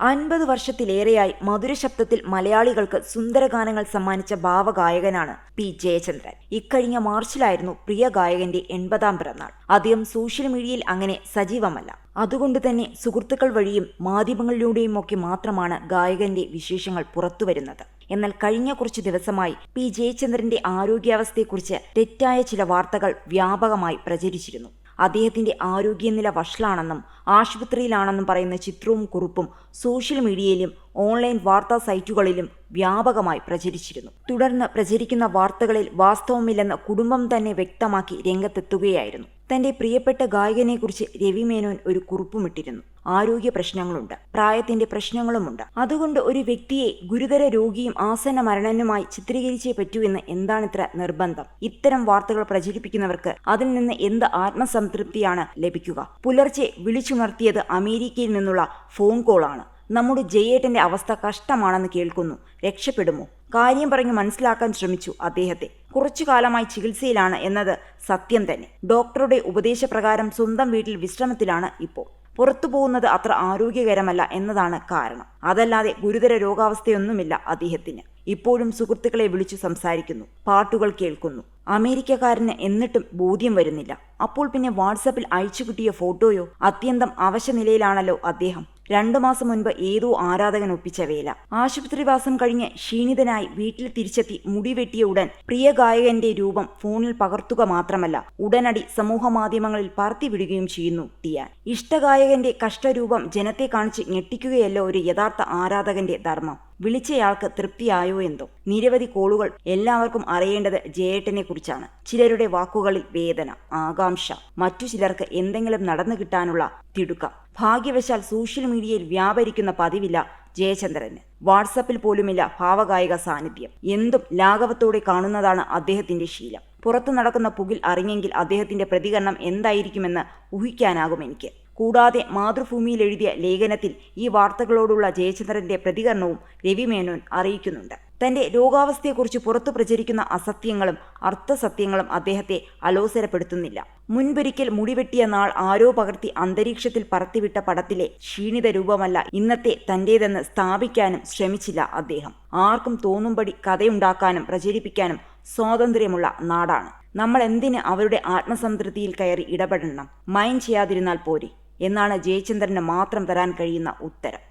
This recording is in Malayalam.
അൻപത് വർഷത്തിലേറെയായി മധുരശബ്ദത്തിൽ മലയാളികൾക്ക് സുന്ദരഗാനങ്ങൾ സമ്മാനിച്ച ഭാവഗായകനാണ് പി ജയചന്ദ്രൻ. ഇക്കഴിഞ്ഞ മാർച്ചിലായിരുന്നു പ്രിയ ഗായകന്റെ എൺപതാം പിറന്നാൾ. അദ്ദേഹം സോഷ്യൽ മീഡിയയിൽ അങ്ങനെ സജീവമല്ല. അതുകൊണ്ട് തന്നെ സുഹൃത്തുക്കൾ വഴിയും മാധ്യമങ്ങളിലൂടെയും ഒക്കെ മാത്രമാണ് ഗായകന്റെ വിശേഷങ്ങൾ പുറത്തുവരുന്നത്. എന്നാൽ കഴിഞ്ഞ കുറച്ച് ദിവസമായി പി ജയചന്ദ്രന്റെ ആരോഗ്യാവസ്ഥയെക്കുറിച്ച് തെറ്റായ ചില വാർത്തകൾ വ്യാപകമായി പ്രചരിച്ചിരുന്നു. അദ്ദേഹത്തിന്റെ ആരോഗ്യനില വഷളാണെന്നും ആശുപത്രിയിലാണെന്നും പറയുന്ന ചിത്രവും കുറിപ്പും സോഷ്യൽ മീഡിയയിലും ഓൺലൈൻ വാർത്താ സൈറ്റുകളിലും വ്യാപകമായി പ്രചരിച്ചിരുന്നു. തുടർന്ന് പ്രചരിക്കുന്ന വാർത്തകളിൽ വാസ്തവമില്ലെന്ന് കുടുംബം തന്നെ വ്യക്തമാക്കി രംഗത്തെത്തുകയായിരുന്നു. തന്റെ പ്രിയപ്പെട്ട ഗായകനെക്കുറിച്ച് രവി മേനോൻ ഒരു കുറിപ്പുമിട്ടിരുന്നു. ആരോഗ്യ പ്രശ്നങ്ങളുണ്ട്. പ്രായത്തിന്റെ പ്രശ്നങ്ങളുമുണ്ട്. അതുകൊണ്ട് ഒരു വ്യക്തിയെ ഗുരുതര രോഗിയും ആസന്ന മരണനുമായി ചിത്രീകരിച്ചേ പറ്റൂ എന്ന് എന്താണിത്ര നിർബന്ധം? ഇത്തരം വാർത്തകൾ പ്രചരിപ്പിക്കുന്നവർക്ക് അതിൽ നിന്ന് എന്ത് ആത്മസംതൃപ്തിയാണ് ലഭിക്കുക? പുലർച്ചെ വിളിച്ചുണർത്തിയത് അമേരിക്കയിൽ നിന്നുള്ള ഫോൺ കോളാണ്. നമ്മുടെ ജയേട്ടന്റെ അവസ്ഥ കഷ്ടമാണെന്ന് കേൾക്കുന്നു. രക്ഷപ്പെടുമോ? കാര്യം പറഞ്ഞു മനസ്സിലാക്കാൻ ശ്രമിച്ചു അദ്ദേഹത്തെ. കുറച്ചു കാലമായി ചികിത്സയിലാണ് എന്നത് സത്യം തന്നെ. ഡോക്ടറുടെ ഉപദേശപ്രകാരം സ്വന്തം വീട്ടിൽ വിശ്രമത്തിലാണ് ഇപ്പോൾ. പുറത്തു പോകുന്നത് അത്ര ആരോഗ്യകരമല്ല എന്നതാണ് കാരണം. അതല്ലാതെ ഗുരുതര രോഗാവസ്ഥയൊന്നുമില്ല അദ്ദേഹത്തിന്. ഇപ്പോഴും സുഹൃത്തുക്കളെ വിളിച്ചു സംസാരിക്കുന്നു പാട്ടുകൾ കേൾക്കുന്നു. അമേരിക്കക്കാരന് എന്നിട്ടും ബോധ്യം വരുന്നില്ല. അപ്പോൾ പിന്നെ വാട്സപ്പിൽ അയച്ചു കിട്ടിയ ഫോട്ടോയോ? അത്യന്തം അവശനിലയിലാണല്ലോ അദ്ദേഹം. രണ്ടു മാസം മുൻപ് ഏതോ ആരാധകൻ ഒപ്പിച്ച വേല. ആശുപത്രിവാസം കഴിഞ്ഞ് ക്ഷീണിതനായി വീട്ടിൽ തിരിച്ചെത്തി മുടി വെട്ടിയ ഉടൻ പ്രിയ ഗായകന്റെ രൂപം ഫോണിൽ പകർത്തുക മാത്രമല്ല ഉടനടി സമൂഹ മാധ്യമങ്ങളിൽ പറത്തിവിടുകയും ചെയ്യുന്നു ടിയാൻ ഇഷ്ടഗായകന്റെ കഷ്ടരൂപം ജനത്തെ കാണിച്ച് ഞെട്ടിക്കുകയല്ല ഒരു യഥാർത്ഥ ആരാധകന്റെ ധർമ്മം. വിളിച്ചയാൾക്ക് തൃപ്തിയായോ എന്തോ. നിരവധി കോളുകൾ എല്ലാവർക്കും അറിയേണ്ടത് ജയേട്ടനെ കുറിച്ചാണ്. ചിലരുടെ വാക്കുകളിൽ വേദന ആകാംക്ഷ മറ്റു ചിലർക്ക് എന്തെങ്കിലും നടന്നു കിട്ടാനുള്ള തിടുക്കം. ഭാഗ്യവശാൽ സോഷ്യൽ മീഡിയയിൽ വ്യാപരിക്കുന്ന പതിവില്ല ജയചന്ദ്രന്. വാട്സപ്പിൽ പോലുമില്ല ഭാവഗായിക സാന്നിധ്യം. എന്തും ലാഘവത്തോടെ കാണുന്നതാണ് അദ്ദേഹത്തിന്റെ ശീലം. പുറത്തു നടക്കുന്ന പുകിൽ അറിഞ്ഞെങ്കിൽ അദ്ദേഹത്തിന്റെ പ്രതികരണം എന്തായിരിക്കുമെന്ന് ഊഹിക്കാനാകും എനിക്ക്. കൂടാതെ മാതൃഭൂമിയിൽ എഴുതിയ ലേഖനത്തിൽ ഈ വാർത്തകളോടുള്ള ജയചന്ദ്രന്റെ പ്രതികരണവും രവി മേനോൻ അറിയിക്കുന്നുണ്ട്. തന്റെ രോഗാവസ്ഥയെക്കുറിച്ച് പുറത്തു പ്രചരിക്കുന്ന അസത്യങ്ങളും അർത്ഥസത്യങ്ങളും അദ്ദേഹത്തെ അലോസരപ്പെടുത്തുന്നില്ല. മുൻപൊരിക്കൽ മുടിവെട്ടിയ നാൾ ആരോ പകർത്തി അന്തരീക്ഷത്തിൽ പറത്തിവിട്ട പടത്തിലെ ക്ഷീണിത രൂപമല്ല ഇന്നത്തെ തന്റേതെന്ന് സ്ഥാപിക്കാനും ശ്രമിച്ചില്ല അദ്ദേഹം. ആർക്കും തോന്നുംപടി കഥയുണ്ടാക്കാനും പ്രചരിപ്പിക്കാനും സ്വാതന്ത്ര്യമുള്ള നാടാണ്. നമ്മൾ എന്തിന് അവരുടെ ആത്മസംതൃപ്തിയിൽ കയറി ഇടപെടണം? മൈൻഡ് ചെയ്യാതിരുന്നാൽ പോരെ. എന്നാണ് ജയചന്ദ്രന് മാത്രം തരാൻ കഴിയുന്ന ഉത്തരം.